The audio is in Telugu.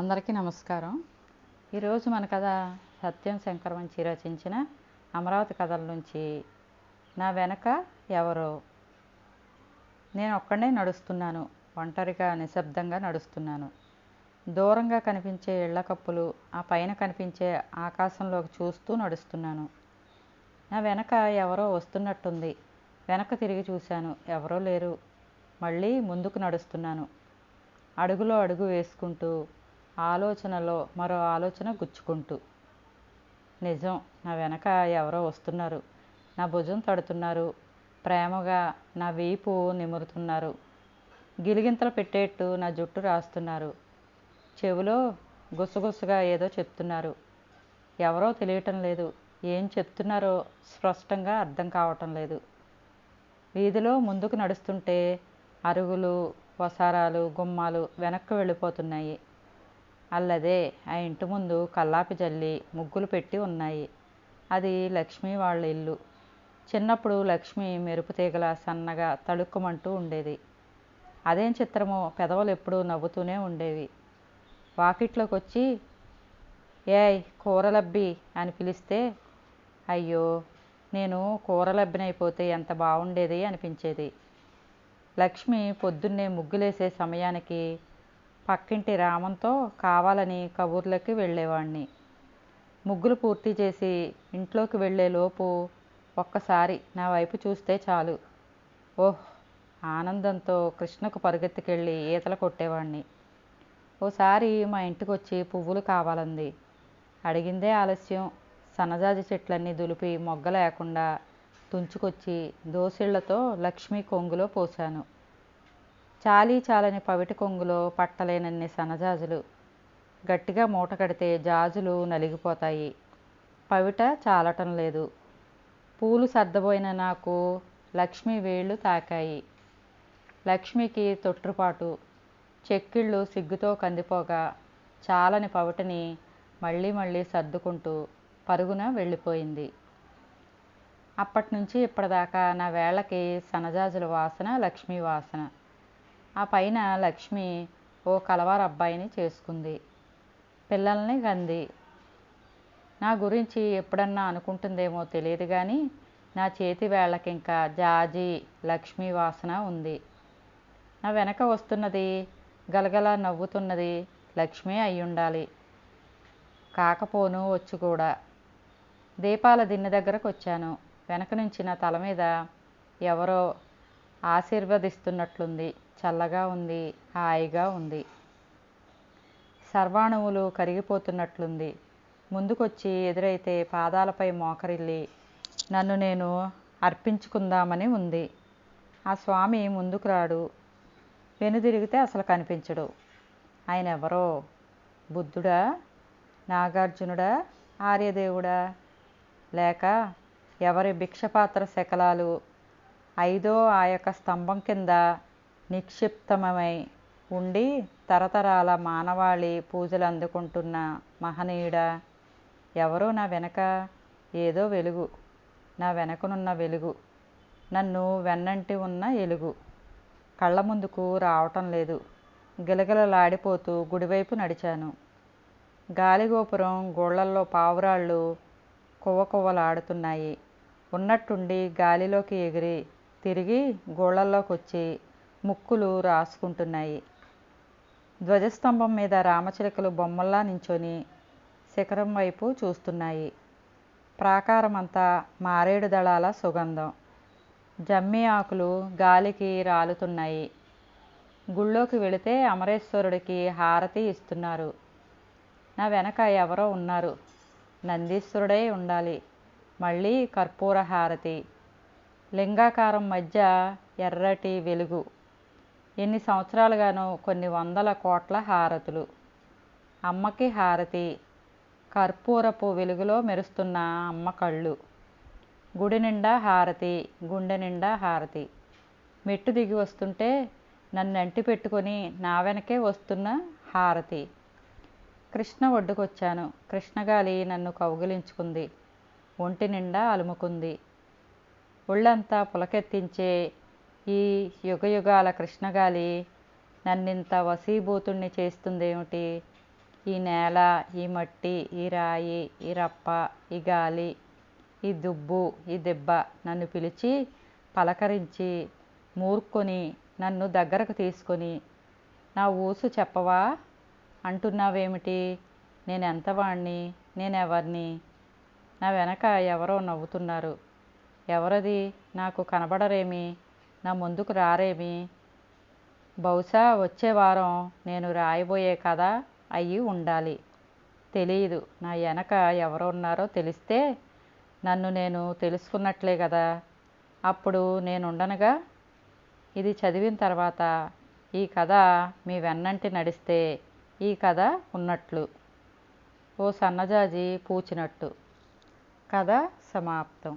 అందరికీ నమస్కారం. ఈరోజు మన కథ సత్యం శంకరవంచి రచించిన అమరావతి కథల నుంచి నా వెనక ఎవరో. నేను ఒక్కడే నడుస్తున్నాను ఒంటరిగా నిశ్శబ్దంగా నడుస్తున్నాను. దూరంగా కనిపించే ఇళ్ళ కప్పులు ఆ పైన కనిపించే ఆకాశంలోకి చూస్తూ నడుస్తున్నాను. నా వెనక ఎవరో వస్తున్నట్టుంది. వెనక తిరిగి చూశాను ఎవరో లేరు. మళ్ళీ ముందుకు నడుస్తున్నాను. అడుగులో అడుగు వేసుకుంటూ ఆలోచనలో మరో ఆలోచన గుచ్చుకుంటూ నిజం నా వెనక ఎవరో వస్తున్నారు నా భుజం తడుతున్నారు ప్రేమగా నా వీపు నిమురుతున్నారు గిలిగింతలు పెట్టేట్టు నా జుట్టు రాస్తున్నారు చెవిలో గుసగుసగా ఏదో చెప్తున్నారు ఎవరో తెలియటం లేదు ఏం చెప్తున్నారో స్పష్టంగా అర్థం కావటం లేదు. వీధిలో ముందుకు నడుస్తుంటే అరుగులు వసారాలు గుమ్మాలు వెనక్కి వెళ్ళిపోతున్నాయి. అల్లదే ఆ ఇంటి ముందు కల్లాపి జల్లి ముగ్గులు పెట్టి ఉన్నాయి. అది లక్ష్మి వాళ్ళ ఇల్లు. చిన్నప్పుడు లక్ష్మి మెరుపు తీగల సన్నగా తళుక్కుమంటూ ఉండేది. అదేం చిత్రమో పెదవులు ఎప్పుడూ నవ్వుతూనే ఉండేవి. వాకిట్లోకి వచ్చి ఏయ్ కూరలబ్బి అని పిలిస్తే అయ్యో నేను కూరలబ్బినైపోతే ఎంత బాగుండేది అనిపించేది. లక్ష్మి పొద్దున్నే ముగ్గులేసే సమయానికి పక్కింటి రామంతో కావాలని కబుర్లకి వెళ్ళేవాడిని ముగ్గులు పూర్తి చేసి ఇంట్లోకి వెళ్ళేలోపు ఒక్కసారి నా వైపు చూస్తే చాలు. ఓహ్! ఆనందంతో కృష్ణకు పరుగెత్తుకెళ్ళి ఈతలు కొట్టేవాణ్ణి. ఓసారి మా ఇంటికి వచ్చి పువ్వులు కావాలంది. అడిగిందే ఆలస్యం. సన్నజాజి చెట్లన్నీ దులిపి మొగ్గ లేకుండా తుంచుకొచ్చి దోసిళ్ళతో లక్ష్మి కొంగులో పోశాను. చాలీ చాలని పవిటి కొంగులో పట్టలేనన్ని సన్నజాజులు గట్టిగా మూట కడితే జాజులు నలిగిపోతాయి. పవిట చాలటం లేదు. పూలు సర్దబోయిన నాకు లక్ష్మి వేళ్ళు తాకాయి. లక్ష్మికి తొట్టుపాటు చెక్కిళ్ళు సిగ్గుతో కందిపోగా. చాలని పవిటని మళ్ళీ మళ్ళీ సర్దుకుంటూ పరుగున వెళ్ళిపోయింది. అప్పటి నుంచి ఇప్పటిదాకా నా వేళ్ళకి సనజాజుల వాసన లక్ష్మి వాసన. ఆ పైన లక్ష్మి ఓ కలవారు అబ్బాయిని చేసుకుంది. పిల్లల్ని గంది నా గురించి ఎప్పుడన్నా అనుకుంటుందేమో తెలియదు కానీ నా చేతి వేళ్ళకి ఇంకా జాజి లక్ష్మీ వాసన ఉంది. నా వెనక వస్తున్నది గలగల నవ్వుతున్నది లక్ష్మి అయి ఉండాలి కాకపోను వచ్చి కూడా. దీపాల దిన్నె దగ్గరకు వచ్చాను వెనక నుంచి నా తల మీద ఎవరో ఆశీర్వదిస్తున్నట్లుంది. చల్లగా ఉంది హాయిగా ఉంది. సర్వాణువులు కరిగిపోతున్నట్లుంది. ముందుకొచ్చి ఎదురైతే పాదాలపై మోకరిల్లి నన్ను నేను అర్పించుకుందామని ఉంది. ఆ స్వామి ముందుకు రాడు. వెనుదిరిగితే అసలు కనిపించడు. ఆయన ఎవరో బుద్ధుడా? నాగార్జునుడా? ఆర్యదేవుడా? లేక ఎవరి భిక్షపాత్ర శకలాలు ఐదో ఆ యొక్క స్తంభం కింద నిక్షిప్తమై ఉండి తరతరాల మానవాళి పూజలు అందుకుంటున్న మహనీయుడా ఎవరో నా వెనక? ఏదో వెలుగు. నా వెనకనున్న వెలుగు. నన్ను వెన్నంటి ఉన్న ఎలుగు. కళ్ళ ముందుకు రావటం లేదు. గిలగిలలాడిపోతూ గుడివైపు నడిచాను. గాలిగోపురం గోళ్ళల్లో పావురాళ్ళు కువ్వకువ్వలాడుతున్నాయి. ఉన్నట్టుండి గాలిలోకి ఎగిరి తిరిగి గోళ్ళల్లోకి వచ్చి ముక్కులు రాసుకుంటున్నాయి. ధ్వజస్తంభం మీద రామచిలకలు బొమ్మల్లా నించొని శిఖరం వైపు చూస్తున్నాయి. ప్రాకారమంతా మారేడు దళాల సుగంధం. జమ్మి ఆకులు గాలికి రాలుతున్నాయి. గుళ్ళోకి వెళితే అమరేశ్వరుడికి హారతి ఇస్తున్నారు. నా వెనక ఎవరో ఉన్నారు. నందీశ్వరుడే ఉండాలి. మళ్ళీ కర్పూర హారతి. లింగాకారం మధ్య ఎర్రటి వెలుగు. ఎన్ని సంవత్సరాలుగానో కొన్ని వందల కోట్ల హారతులు. అమ్మకి హారతి కర్పూరపు వెలుగులో మెరుస్తున్న అమ్మ కళ్ళు. గుడి నిండా హారతి గుండె నిండా హారతి. మెట్టు దిగి వస్తుంటే నన్ను అంటి పెట్టుకొని నా వెనకే వస్తున్న హారతి. కృష్ణ ఒడ్డుకొచ్చాను. కృష్ణగాలి నన్ను కౌగిలించుకుంది. ఒంటి నిండా అలుముకుంది. ఒళ్ళంతా పులకెత్తించే ఈ యుగయుగాల కృష్ణగాలి నన్నింత వశీభూతుణ్ణి చేస్తుందేమిటి? ఈ నేల ఈ మట్టి ఈ రాయి ఈ రప్ప ఈ గాలి ఈ దుబ్బు ఈ దెబ్బ నన్ను పిలిచి పలకరించి మూర్కొని నన్ను దగ్గరకు తీసుకొని నా ఊసు చెప్పవా? అంటున్నావేమిటి? నేను ఎంతవాణ్ణి నేను ఎవరిని నా వెనక ఎవరో నవ్వుతున్నారు. ఎవరది? నాకు కనబడరేమి? నా ముందుకు రారేమి? బహుశా వచ్చే వారం నేను రాయబోయే కథ అయ్యి ఉండాలి. తెలియదు నా వెనక ఎవరు ఉన్నారో తెలిస్తే నన్ను నేను తెలుసుకున్నట్లే కదా అప్పుడు నేను ఉండనుగా ఇది చదివిన తర్వాత ఈ కథ మీ వెన్నంటి నడిస్తే ఈ కథ ఉన్నట్లు. ఓ సన్నజాజి పూచినట్టు. కథ సమాప్తం.